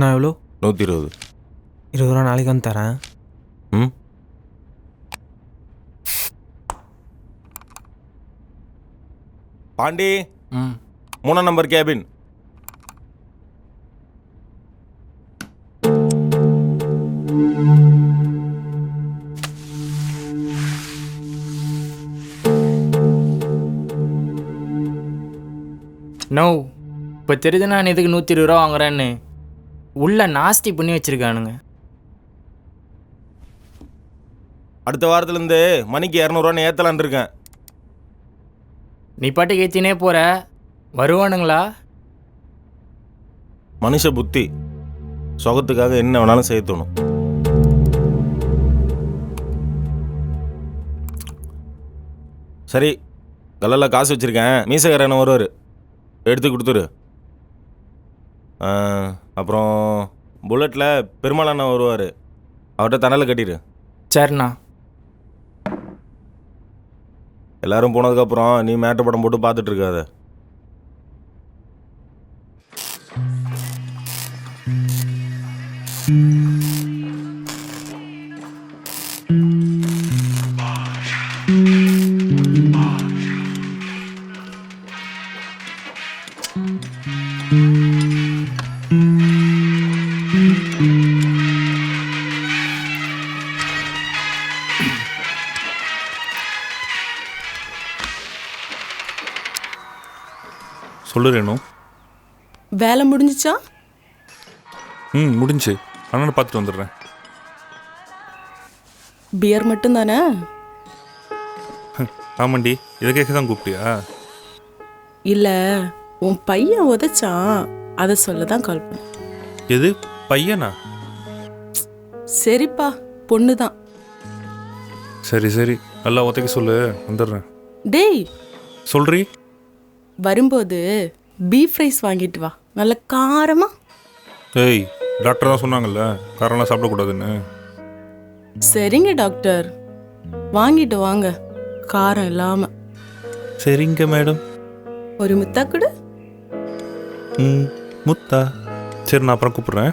அண்ணா எவ்வளோ நூற்றி இருபது இருபது ரூபா நாளைக்கு வந்து தரேன் ம் பாண்டி ம் மூணாம் நம்பர் கேபின் நோ இப்போ தெரியுது நான் எதுக்கு நூற்றி இருபது ரூபா வாங்குறேன்னு உள்ள நாஸ்தி பண்ணி வச்சிருக்கானுங்க. அடுத்த வாரத்துலேருந்து மணிக்கு இரநூறுவான்னு ஏற்றலான் இருக்கேன். நீ பாட்டுக்கு ஏற்றினே போகிற வருவானுங்களா? மனுஷ புத்தி. சுகத்துக்காக என்ன வேணாலும் செய்ய தோணும். சரி கல்லில் காசு வச்சுருக்கேன். மீசக்காரன் வருவார்? எடுத்து கொடுத்துரு. அப்புறம் புல்லட்டில் பெருமாள் அண்ணன் வருவார். அவர்கிட்ட தணலை கட்டிடு. சரிண்ணா. எல்லாரும் போனதுக்கப்புறம் நீ மேட்டு படம் போட்டு பார்த்துட்டு சொல்லு ரேணு வேலை முடிஞ்சிச்சா? ம் முடிஞ்சு. அண்ணனை பார்த்துட்டு வந்துடுறேன். பியர் மட்டும் தானே ஆமாண்டி இதை கேட்க தான் கூப்பிட்டியா? இல்ல உன் பையன் உதைச்சான். அதை சொல்ல தான் கால் பண்ணேன். எது? பையனா? சரிப்பா பொண்ணு தான் சரி சரி. நல்லா ஒத்தைக்க சொல்லு. வந்துடுறேன். டேய். சொல்றி. வரும்போது பீஃப் ரைஸ் வாங்கிட்டு வா. நல்ல காரமா? ஏய் டாக்டர் தான் சொன்னாங்கல்ல காரெல்லாம் சாப்பிடக்கூடாதுன்னு. சரிங்க டாக்டர் வாங்கிட்டு வாங்க. காரம் இல்லாம. சரிங்க மேடம் ஒரு முத்தா கூட. ம் முத்தா. சரி நான் அப்புறம் கூப்பிட்றேன்.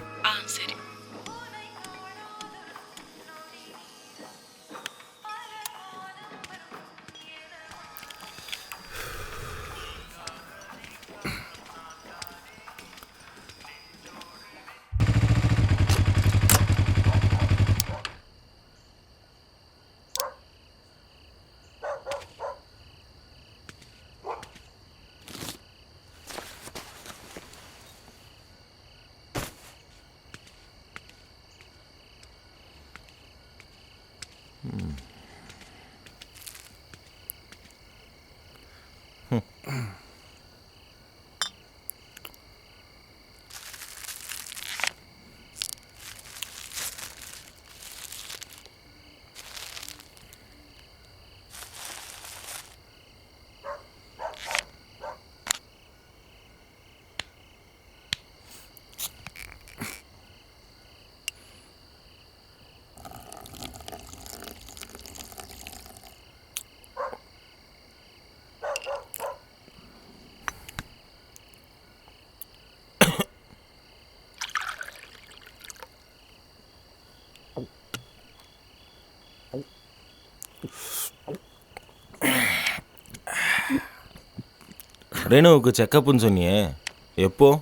ரேணுவுக்கு செக்கப்புன்னு சொன்னியே. எப்போ?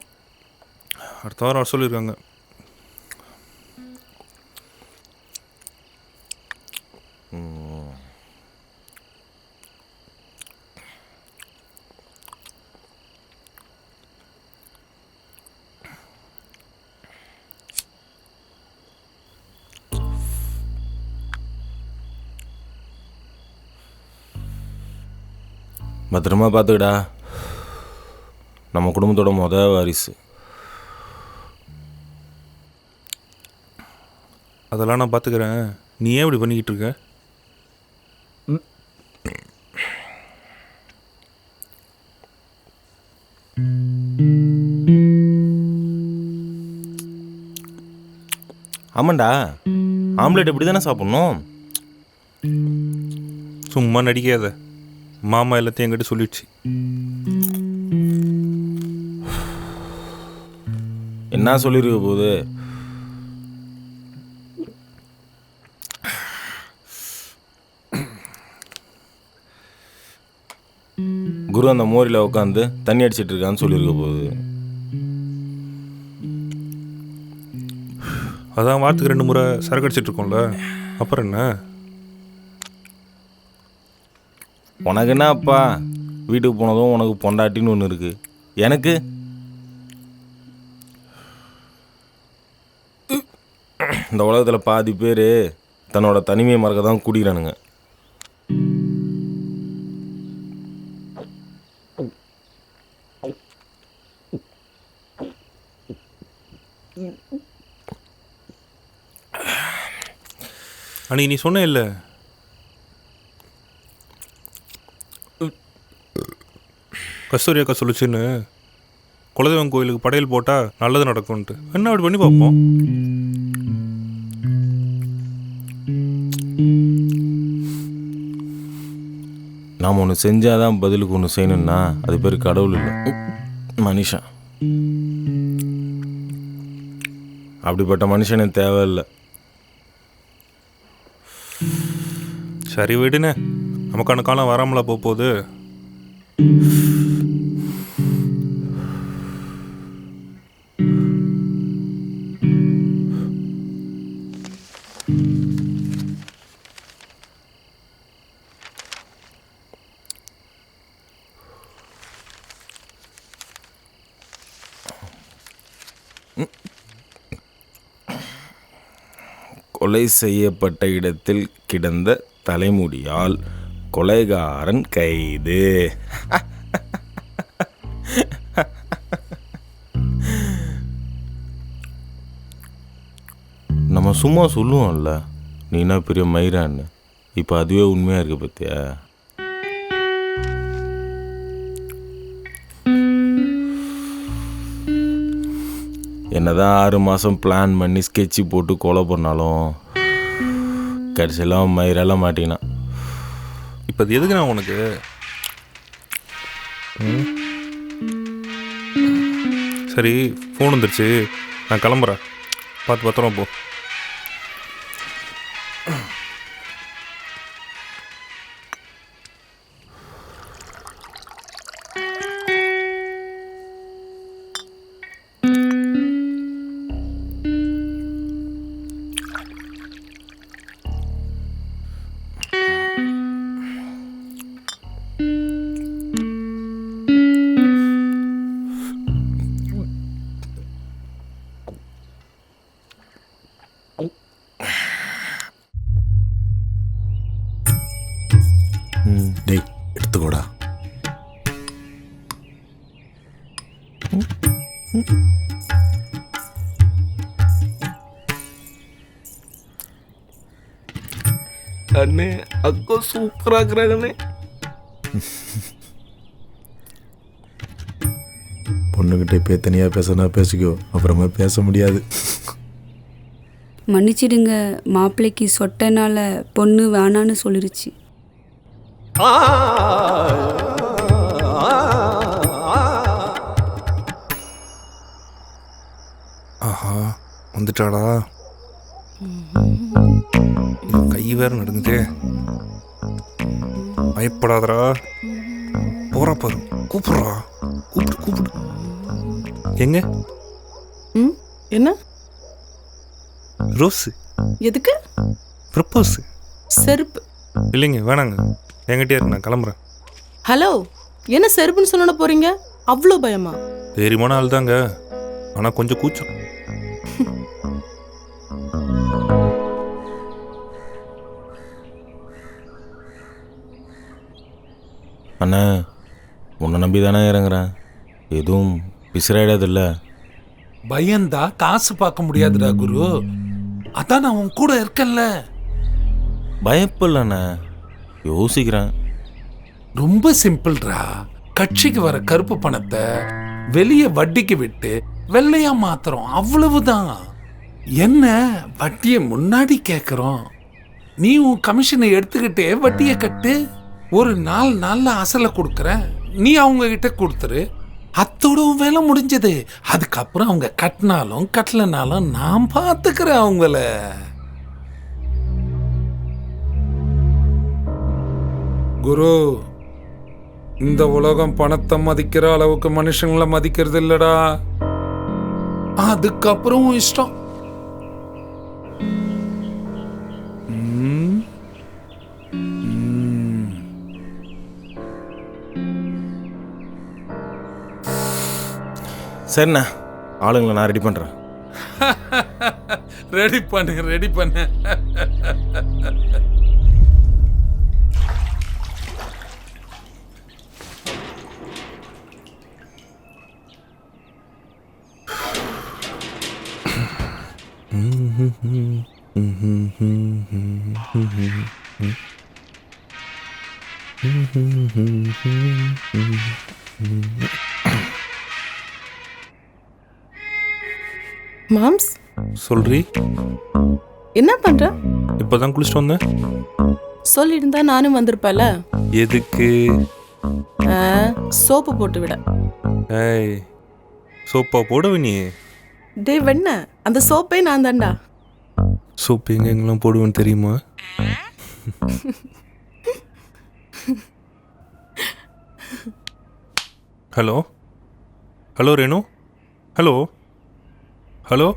அடுத்த வாரம் வர சொல்லியிருக்காங்க. பத்திரமா பார்த்துக்கடா. நம்ம குடும்பத்தோட முத வாரிசு. அதெல்லாம் நான் பார்த்துக்கிறேன் நீ ஏன் இப்படி பண்ணிக்கிட்டு இருக்க? ஆமாண்டா. ஆம்லெட் இப்படி தானே சாப்பிட்ணும்? சும்மா நடிக்காத. மாமா எல்லாத்தையும் என்கிட்ட சொல்லிடுச்சு. என்ன சொல்லியிருக்க போகுது? குரு அந்த மோரியில் உட்காந்து தண்ணி அடிச்சிட்டு இருக்கான்னு சொல்லியிருக்க போகுது. அதான் வாரத்துக்கு ரெண்டு முறை சரக்கு அடிச்சிட்டு இருக்கோம்ல. அப்புறம் என்ன? உனக்கு என்னப்பா? வீட்டுக்கு போனதும் உனக்கு பொண்டாட்டின்னு ஒன்று இருக்கு. எனக்கு இந்த உலகத்தில் பாதி பேர் தன்னோட தனிமையை மறக்க தான் குடிக்கிறானுங்க. அன்னைக்கு நீ சொன்ன இல்லை. கஸ்தூரி அக்கா சொல்லுச்சுன்னு குலதெய்வம் கோயிலுக்கு படையல் போட்டால் நல்லது நடக்கும்ன்ட்டு. என்ன அப்படி பண்ணி பார்ப்போம்? நாம் ஒன்று செஞ்சால் தான் பதிலுக்கு ஒன்று செய்யணும்னா அது பேர் கடவுள் இல்லை. மனுஷன். அப்படிப்பட்ட மனுஷனே தேவையில்லை சரி விடுனே. நமக்கான காலம் வராமலா போகுது? கொலை செய்யப்பட்ட இடத்தில் கிடந்த தலைமுடியால் கொலைகாரன் கைது. நம்ம சும்மா சொல்லுவோம்ல நீனா பெரிய மயிரான்னு இப்போ அதுவே உண்மையாக இருக்கு என்ன தான் ஆறு மாதம் பிளான் பண்ணி ஸ்கெட்சு போட்டு கொலை பண்ணாலும் கடைசியெல்லாம் மயிரெல்லாம் மாட்டினான் இப்போ அது எதுக்கு நான் உனக்கு? ம்? சரி ஃபோன் வந்துருச்சு. நான் கிளம்புறேன். பார்த்து பத்திரமா போ. டேய் எடுத்துக்கோடா. அண்ணே அக்கா சூப்பராக இருக்கிறாங்கண்ணே. பொண்ணுகிட்ட இப்போ தனியாக பேசினா பேசிக்கோ அப்புறமா பேச முடியாது. மன்னிச்சிடுங்க மாப்பிள்ளைக்கு சொட்டனால பொண்ணு வேணான்னு சொல்லிருச்சு. ஆஹா வந்துட்டாடா. கை வேற நடுங்குதே. பயப்படாதடா. போறா பாரு கூப்பிடுறா. கூப்பிடு கூப்பிடு. எங்க? ம் என்ன? ரோஸு. எதுக்கு? ப்ரப்போஸ். செருப்பு. இல்லைங்க வேணாங்க. என்கிட்டயே இருக்கு நான் கிளம்புறேன். ஹலோ என்ன செருப்புன்னு சொன்ன போறீங்க? அவ்வளோ பயமா? தைரியமான ஆள் தாங்க ஆனால் கொஞ்சம் கூச்சம். அண்ணா உன்னை நம்பி தானே இறங்குறேன். எதுவும் பிசிறாயிடாதில்ல பயந்தா காசு பார்க்க முடியாதுடா குரு. அதான் நான் உன் கூட இருக்கேன்ல. பயப்பில்லண்ணே. யோசிக்கிறேன். ரொம்ப சிம்பிள்ரா. கட்சிக்கு வர கருப்பு பணத்தை வெளியே வட்டிக்கு விட்டு வெள்ளையா மாத்துறோம். அவ்வளவுதான். என்ன வட்டியை முன்னாடி கேட்குறோம் நீ உன் கமிஷனை எடுத்துக்கிட்டே வட்டியை கட்டு. ஒரு நாலு நாளில் அசலை கொடுக்குற. நீ அவங்க கிட்ட கொடுத்துரு. அத்தோட வேலை முடிஞ்சது. அதுக்கப்புறம் அவங்க கட்டினாலும் கட்டலனாலும் நான் பார்த்துக்கிறேன் அவங்கள. குரு இந்த உலகம் பணத்தை மதிக்கிற அளவுக்கு மனுஷங்களை மதிக்கிறது இல்லடா. அதுக்கப்புறம் இஷ்டம். சரிண்ணா ஆளுங்களை நான் ரெடி பண்ணுறேன் ரெடி பண்ணு ரெடி பண்ணு. மாம்ஸ் சொல்றி. என்ன பண்ற? இப்பதான் குளிச்சுட்டு வந்தேன். சொல்லியிருந்தா நானும் வந்திருப்பேல எதுக்கு? சோப்பு போட்டு விட. ஏய் சோப்பா போடவே நீ? டே வெண்ண அந்த சோப்பே நான் தான்டா. சோப்பு எங்க எங்கெல்லாம் போடுவேன்னு தெரியுமா? Hello? Hello Renu? Hello? Hello?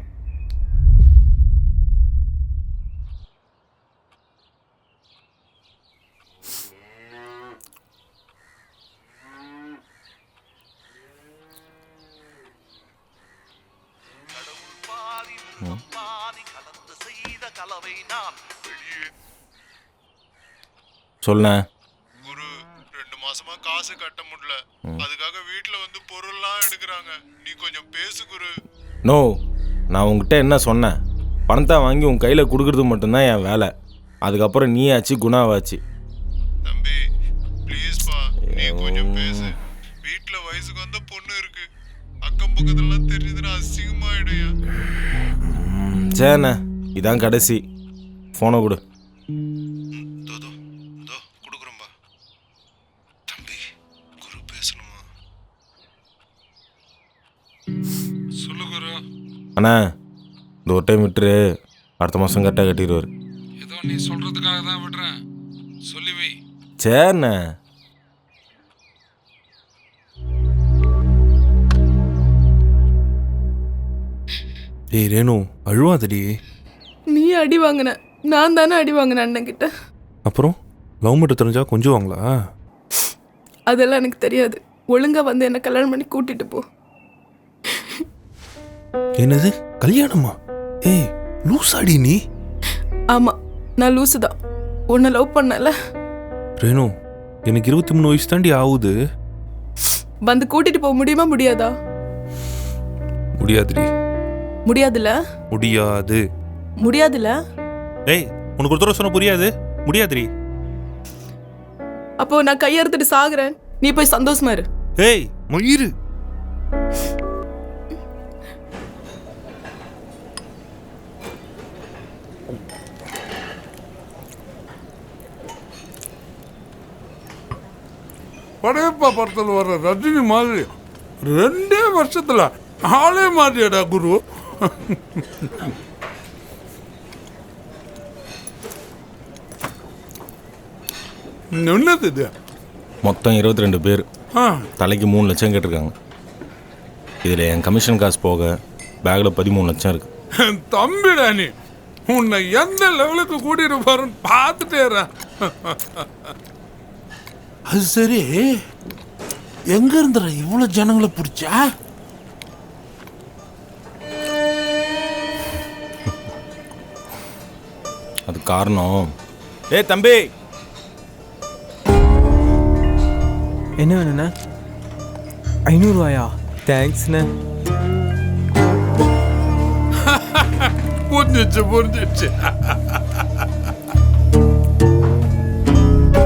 சொல்லேன் குரு ரெண்டு மாசமா காசு கட்ட முடியல. அதுக்காக வீட்ல வந்து பொருள்லாம் எடுக்கிறாங்க. நீ கொஞ்சம் பேசு குரு. நோ நான் உங்ககிட்ட என்ன சொன்னேன்? பணத்தை வாங்கி உன் கையில் கொடுக்கறது மட்டும்தான் என் வேலை. அதுக்கப்புறம் நீ ஆச்சு குணாவாச்சு. தம்பி ப்ளீஸ் பா நீ கொஞ்சம் பேசு. வீட்ல வயசுக்கு வந்த பொண்ணு இருக்கு. அக்கம் பக்கத்துலலாம் தெரியுதுன்னா அசிங்கமாயிடுயா சரிண்ணே. இதான் கடைசி. ஃபோனை கொடு. அண்ணா இந்த ஒரு டைம் விட்டுரு. அடுத்த மாதம் கரெக்டாக கட்டிடுவார் ஏதோ நீ சொல்றதுக்காக தான் விடுறேன். சொல்லி வை. சரிண்ணே. ஏய் ரேணு அழுவாதடி. நீ அடி வாங்கின. நான் தானே அடி வாங்கினேன் அண்ணன் கிட்ட அப்புறம் லவ் மட்டும் தெரிஞ்சா கொஞ்சம் வாங்களா அதெல்லாம் எனக்கு தெரியாது. ஒழுங்கா வந்து என்ன கல்யாணம் பண்ணி கூட்டிட்டு போ. என்னது? கல்யாணமா? ஏய் லூசாடி நீ. ஆமா நான் லூசு தான் உன்னை லவ் பண்ணல. ரேணு எனக்கு இருபத்தி மூணு வயசு தாண்டி ஆகுது. வந்து கூட்டிட்டு போக முடியுமா முடியாதா? முடியாதுடி. முடியாதுல முடியாது. முடியாதுல ஏய் உனக்கு ஒரு தடவை சொன்ன புரியாது? முடியாதுடி. அப்போ நான் கையெடுத்துட்டு சாகுறேன். நீ போய் சந்தோஷமா இரு. ஏய் மயிரு படையப்பா படத்தில் வர்ற ரஜினி மாதிரி ரெண்டே வருஷத்துல ஆளே மாறியடா குரு. என்னது இது? மொத்தம் இருபத்தி ரெண்டு பேர் தலைக்கு மூணு லட்சம் கேட்டிருக்காங்க. இதில் என் கமிஷன் காசு போக பேக்கில் பதிமூணு லட்சம் இருக்குது தம்பிடா நீ. உன்னை எந்த லெவலுக்கு கூட்டிட்டு போறேன்னு பார்த்துட்டே இருறேன். அது சரி. எங்க இருந்துற? இவ்வளவு ஜனங்களை பிடிச்சா? அது காரணம். ஏய் தம்பி! என்ன வேணுண்ணே ஐநூறுரூவாயா தேங்க்ஸ்ண்ணே. புரிஞ்சிச்சு புரிஞ்சிச்சு.